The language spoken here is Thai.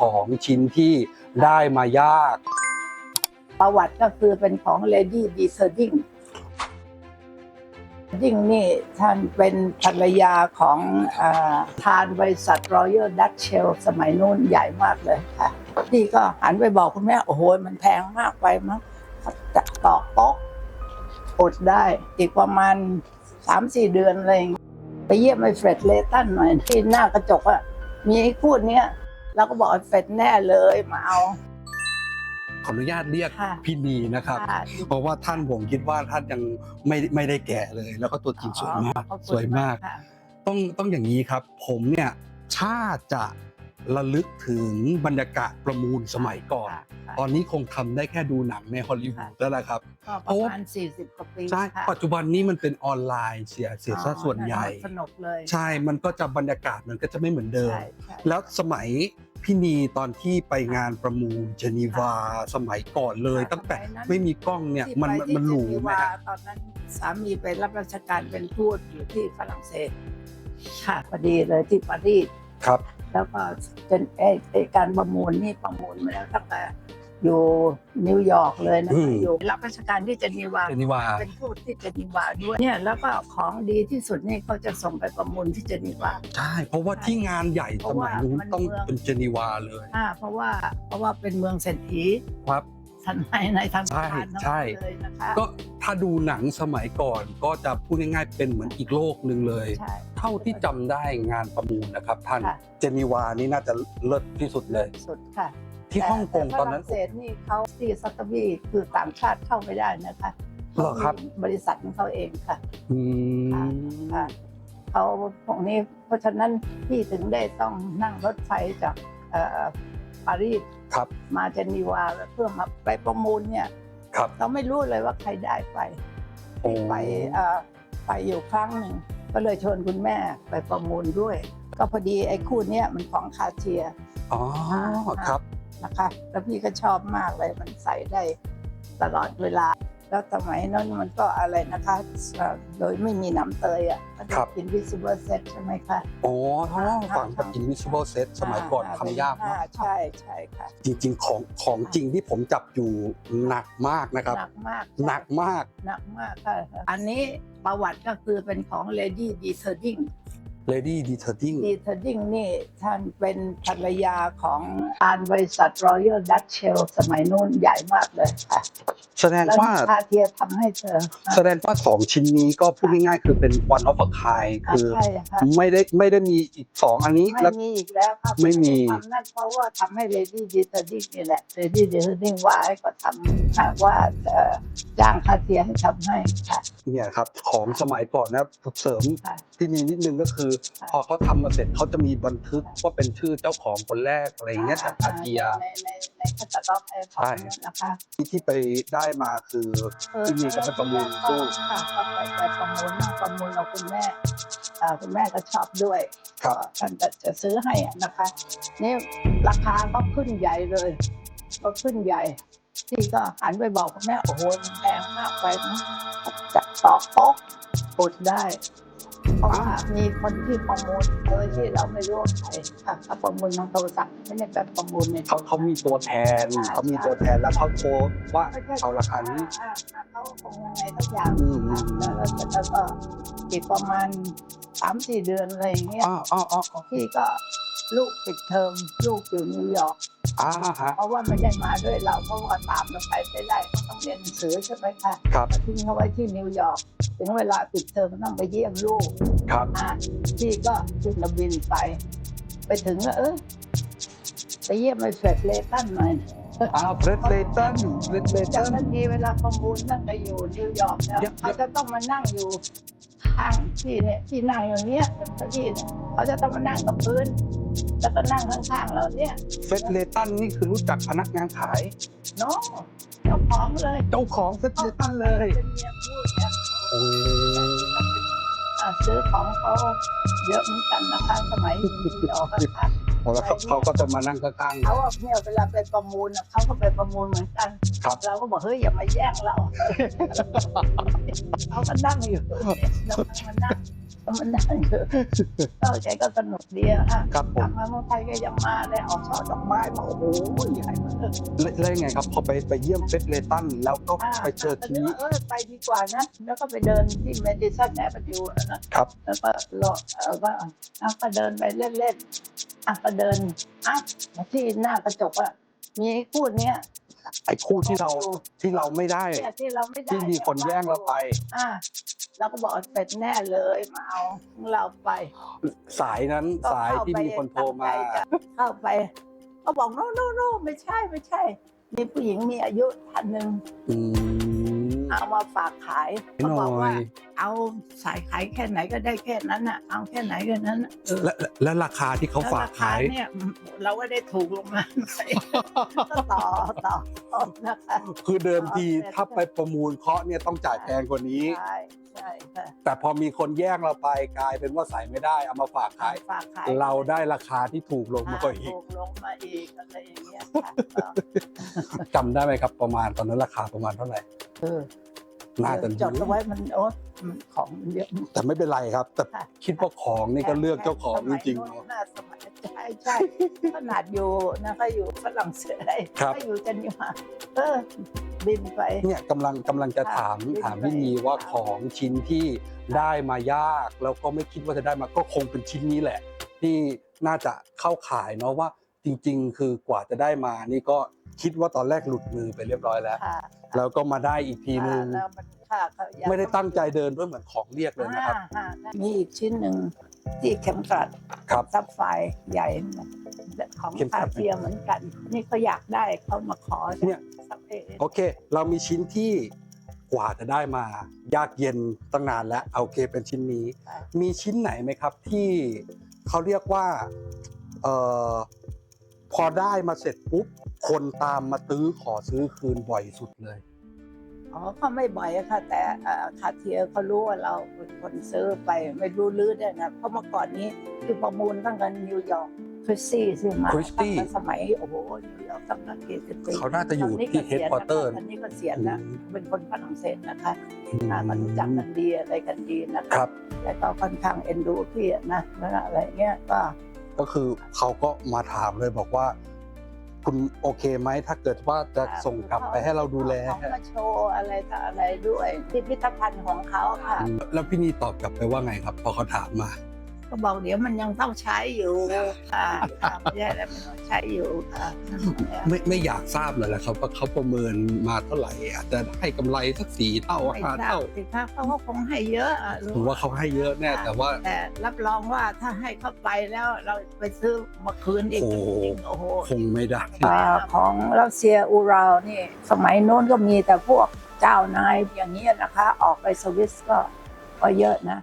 ของชิ้นที่ได้มายาก ประวัติก็คือเป็นของ Lady d e s e r d i n g ยิ่งนี่ท่านเป็นภรรยาของอทานบริษัท Royal Dutch Shell สมัยนู้นใหญ่มากเลยค่ะพี่ก็หันไปบอกคุณแม่ โอ้โหมันแพงมากไปมั้งจะตอกโป๊กอดได้ อีกประมาณ3-4เดือนอะไรอย่างเงี้ยไปเยี่ยมไอ้เฟร็ดเลตันหน่อยที่หน้ากระจกอะมีไอ้พูดเนี้ย เราก็บอกไอ้เฟร็ดแน่เลยมาเอา ขออนุญาตเรียกค่ะพี่นีนะครับ ค่ะ เพราะว่าท่านผมคิดว่าท่านยังไม่ไม่ได้แก่เลย แล้วก็ตัวจริงสวยมากขอบคุณสวยมาก ค่ะ ต้องต้องอย่างนี้ครับ ผมเนี่ยถ้าจะระลึกถึงบรรยากาศประมูลสมัยก่อน ค่ะค่ะ ตอนนี้คงทำได้แค่ดูหนังในฮอลลีวูดแล้วละครับ ก็เพประราะว่า มาณ40กว่าปีใช่ค่ะปัจจุบันนี้มันเป็นออนไลน์เสียเสียซะส่วนใหญ่ สนุกเลยใช่มันก็จะบรรยากาศมันก็จะไม่เหมือนเดิม ใช่ใช่แล้วสมัย พี่นีตอนที่ไปงานประมูลเจนีวาสมัยก่อนเลยค่ะตั้งแต่สมัยนั้นไม่มีกล้องเนี่ยที่มันไปมันที่มันหรูเจนีไหมวาฮะตอนนั้นสามีไปรับราชการเป็นทูตอยู่ที่ฝรั่งเศส ค่ะพอดีเลยที่ปารีส ครับ แล้วก็จนไอ้ไอ้การประมูลนี่ประมูลมาแล้วตั้งแต่ อยู่นิวยอร์กเลยนะอืคะมอยู่รับราชการที่เจนีวา เจนีวา เป็นทูตที่เจนีวาด้วยเนี่ยแล้วก็ของดีที่สุดนี่เขาจะส่งไปประมูลที่เจนีวา ใช่ เพราะว่าที่งานใหญ่เพสราะมัว่ายนู้นมันต้องเมือง เป็นเจนีวาเลยอ่าเพราะว่าเพราะว่าเป็นเมืองเศรษฐีครับทันในในทางใช่การทั้งใช่นั้นเลยนะคะก็ถ้าดูหนังสมัยก่อนก็จะพูดง่ายๆเป็นเหมือนอีกโลกหนึ่งเลย ใช่ เท่าที่จำได้งานประมูลนะครับท่านค่ะ เจนีวานี่น่าจะเลิศที่สุดเลย สุดค่ะ ที่ฮ่องกงตอนนั้นแฝรั่งเศสนี่เขาที่ซัตเตอร์บีคือต่างชาติเข้าไม่ได้นะคะเหรอครับขามีบริษัทของเขาเองค่ะ อืมค่ะเขาพวกนี้เพราะฉะนั้นพี่ถึงได้ต้องนั่งรถไฟจากเอ่อปารีสครับมาเจนีวาเพื่อมาไปประมูลเนี่ยครับ เราไม่รู้เลยว่าใครได้ไปโอ้ไปเอ่อไปอยู่ครั้งหนึ่งก็เลยชวนคุณแม่ไปประมูลด้วย ก็พอดีไอ้คู่เนี้ยมันของคาเทีย อ๋อครับ นะคะ แล้วพี่ก็ชอบมากเลยมันใส่ได้ตลอดเวลา แล้วสมัยนั้นมันก็อะไรนะคะเอ่อโดยไม่มีน้ำเตยอะก็ได้ครับ กิน visible set ใช่ไหมคะอ๋อท้องฝั่งกับ Invisible Set สมัยก่อนอ่ทำยากมาก อ่ใช่ใช่ค่ะจริง ๆ ของของจริงที่ผมจับอยู่หนักมากนะครับ หนักมากหนักมาก หนักมากค่ะ อันนี้ประวัติก็คือเป็นของ Lady d e s e r d i n g Lady Detailing d e s e r d i n g นี่ท่านเป็นภรรยาของทานบริษัท Royal Dutch Shell สมัยนู้นใหญ่มากเลยค่ะแสดงแล้วว่าคาเทียทำให้เธอ แสดงว่าสองชิ้นนี้ก็พูดง่ายๆคือเป็น one of a kind คือใช่ค่ะไม่ได้ไม่ได้มีอีกสองอันนี้ไม่แล้วมีอีกแล้วครับไม่มีทำนั่นเพราะว่าทำให้ Lady d e s e r d i n g นี่แหละ Lady d e s e r d i n g ว่าให้ก็ทำค่ะว่าเอ่อจ้างคาเทียให้ทำให้ค่ะเนี่ยครับของสมัยก่อนนะเสริมค่ะที่นี่นิดนึงก็คือค่ะพอเขาทำมาเสร็จเขาจะมีบันทึกว่าเป็นชื่อเจ้าของคนแรกอะไรอย่างเงี้ยจากอาเกียในในในคาตาล็อกไอ้ของใช่นู้นนะคะที่ที่ไปได้มาคือที่มีก็ไปประมูลตู้ค่ะก็ไปไปประมูลนั่งประมูลเราคุณแม่อ่าคุณแม่ก็ชอบด้วยครับ ก็ท่านจะจะซื้อให้อะนะคะ นี่ราคาก็ขึ้นใหญ่เลย ก็ขึ้นใหญ่ที่ก็หันไปบอกคุณแม่โอ้โหมันแพงมากไปนะจับต่อโป๊กปดได้ เพราะว่ามีคนที่ประมูลโดยที่เราไม่รู้ว่าใครค่ะเขาประมูลทางโทรศัพท์ไม่ได้แบบประมูลในโทรเขาศัพท์เขามีตัวแทนเขามีตัวแทนแล้วเขาโชว์ว่าเอาราคานี้ อ่อ่เขาคงยังไงสักอย่างอืมอืมแล้วแล้วแล้วก็อีกประมาณสามสี่เดือนอะไรอย่างเงี้ยอ๋ออ๋ออ๋อพี่ก็ลูกปิดเทอมลูกอยู่นิวยอร์ก อ่าฮะ เพราะว่าไม่ได้มาด้วยเราเพราะว่าตามเราไปไม่ได้เขาต้องเรียนหนังสือใช่ไหมคะครับ ทิ้งเขาไว้ที่นิวยอร์กถึงเวลาปิดเทอมก็ต้องไปเยี่ยมลูกครับอะพี่ก็ขึ้นเครื่องบินไป ไปถึงก็เออไปเยี่ยมไอ้เฟรดเลตันหน่อยอ้าวเบรดเลตันเบรดเลจากตันนั้นทีเวลาประมูลนั่งไปอยู่นิวยอร์กเนี่ยเดี๋ยว เขาจะต้องมานั่งอยู่ข้างที่เนี่ยที่นั่งอย่างเนี้ยที่เนี่ยเขาจะต้องมานั่งกับพื้น แล้วก็นั่งข้างๆเราเนี่ยเฟดเลตันนี่คือรู้จักพนักงานขาย เนาะเจ้าของเลยเจ้าของเฟดเลตันเลย เป็นเมียพูดเนี่ยโอ้อะ ซื้อของเขาเยอะเหมือนกันนะคะ สมัยที่ออกกันค่ะ แล้วเขาเขาก็จะมานั่งข้างๆ เขาอะเนี่ยเวลาไปประมูลอะเขาก็ไปประมูลเหมือนกันครับ เราก็บอกเฮ้ยอย่ามาแย่งเราเขาก็นั่งอยู่เรามานั่งเรามานั่งอยู่ก็แกก็สนุกดีอะค่ะครับผกลัมบมาเมืองไทยก็ยังมาเลยเอาช่อดอกไม้มาโอ้โหใหญ่มากแล้วแล้วยังไงครับพอไปไปเยี่ยมเฟสเลตันแล้วก็ไปเจอทีนี้เออไปดีกว่านะแล้วก็ไปเดินที่เมดิสันแอร์ดิวนะครับ แล้วก็รอเออว่าอะก็เดินไปเล่นๆอะก็เดินอะที่หน้ากระจกอะมีไอ้คู่เนี้ยไอ้คู่ที่เราที่เราไม่ได้เนี่ยที่เราไม่ได้ที่มีคนแย่งเราไป อะเราก็บอกเป็ดแน่เลยมาเอาของเราไป สายนั้นก็สายเข้ที่ไปมีคนโทรมาตั้งใจจะเข้าไปก็บอกโน่โน่โน่ไม่ใช่ไม่ใช่ มีผู้หญิงมีอายุท่านหนึ่งอืม เอามาฝากขายหน่เขาบอกอว่ายเอาสายขายแค่ไหนก็ได้แค่นั้นน่ะ เอาแค่ไหนก็นั้นน่ะเออและและและราคาที่เขาฝากขาย แล้วรคเนี่ยเราก็ได้ถูกลงมาหน่อยก็ต่อต่อต่อนะคะ คือเดิมทีอ๋อถ้าไปประมูลเคาะเนี่ยต้องจ่ายแพงกว่านี้ ใช่ ใช่ค่ะแต่พอมีคนแย่งเราไปกลายเป็นว่าใส่ไม่ได้เอามาฝากขาย ฝากขายเราได้ราคาที่ถูกลงมากกว่าอีกถูกลงมาอีกอะไรอย่างเงี้ยค่ะก็จำได้ไหมครับประมาณตอนนั้นราคาประมาณเท่าไหร่เออน่าจะจดเอาไว้มันโอ้มันของมันเยอะแต่ไม่เป็นไรครับ แต่ค่ะคิดว่าของนี่ก็เลือกเจ้าของจริงๆสมัยเนาะโน้นน่ะสมัยใช่ใช่ขนาดอยู่นะก็อยู่ฝรั่งเศสครับก็อยู่จันยมาเออ บินไป เนี่ยกำลังกำลังจะถามค่ะถามพี่นีว่าของชิ้นที่ได้มายากแล้วก็ไม่คิดว่าจะได้มาก็คงเป็นชิ้นนี้แหละ ที่น่าจะเข้าขายเนาะว่าจริง ๆ คือกว่าจะได้มานี่ก็คิดว่าตอนแรกหลุดมือไปเรียบร้อยแล้ว ค่ะแล้วก็มาได้อีกทีนึงค่ะแล้วมันค่ะเขาอยากไม่ได้ตั้งใจเดินด้วยเหมือนของเรียกเลยนะครับ อ่าฮะมีอีกชิ้นหนึ่งที่เข็มกลัดครับ ซับไฟใหญ่ ของเข็มกลัคาดเทียเหมือนกัน นี่เขาอยากได้เขามาขอเนี่ยซับเอโอเค เรามีชิ้นที่กว่าจะได้มา ยากเย็นตั้งนานแล้วโอเคเป็นชิ้นนี้ มีชิ้นไหนไหมครับที่เขาเรียกว่าเอ่อพอได้มาเสร็จปุ๊บคนตามมาตื้อขอซื้อคืนบ่อยสุดเลย อ๋อก็ไม่บ่อยอะค่ะ แต่เอ่อคาเทียเขารู้ว่าเราเป็นคนซื้อไปไม่รู้ลื้อได้ไงเพราะเมื่อก่อนนี้คือประมูลตั้งแต่นิวยอร์ก คริสตี้ซื้อมา Christie ตั้งแต่สมัยโอ้โหนิวยอร์กตั้งแต่กี่สิบปีเขาน่าจะอยู่ตนนี้ที่ก็สีย headquarter นะคะตอนนี้ก็เสียแล้วเป็นคนฝรั่งเศสนะคะอืมอ่ามันรู้จักกันดีอะไรกันดีนะคคะรับแล้วก็ค่อนข้างเอ็นดูพี่อะนะแล้วอะไรเงี้ยก็ ก็คือเขาก็มาถามเลยบอกว่า คุณโอเคไหมถ้าเกิดว่าจะส่งกลับไปให้เราดูแล เขามาโชว์อะไรต่ออะไรด้วยพิพิธภัณฑ์ของเขาค่ะอืมแล้วพี่นีตอบกลับไปว่าไงครับ พอเขาถามมา ก็บอกเดี๋ยวมันยังต้องใช้อยู่ค่ะค่ะไม่ใช่แล้วมันต้องใช้อยู่ค่ะไม่ไม่อยากทราบเลยแหละครับว่าเขาประเมินมาเท่าไหร่อาจจะได้กำไรสักสี่เท่าไม่ห้าทราเท่าบสิคะเขาก็คงให้เยอะอะรู้ผมว่าเขาให้เยอะแน่แต่ว่าแต่รับรองว่าถ้าให้เข้าไปแล้วเราไปซื้อมาคืนอีกโอ้โหจริงๆโอ้โหคงไม่ได้อ่าของรัสเซียอูราวนี่สมัยโน้นก็มีแต่พวกเจ้านายอย่างนี้ยนะคะ ออกไปสวิสก็ก็เยอะนะ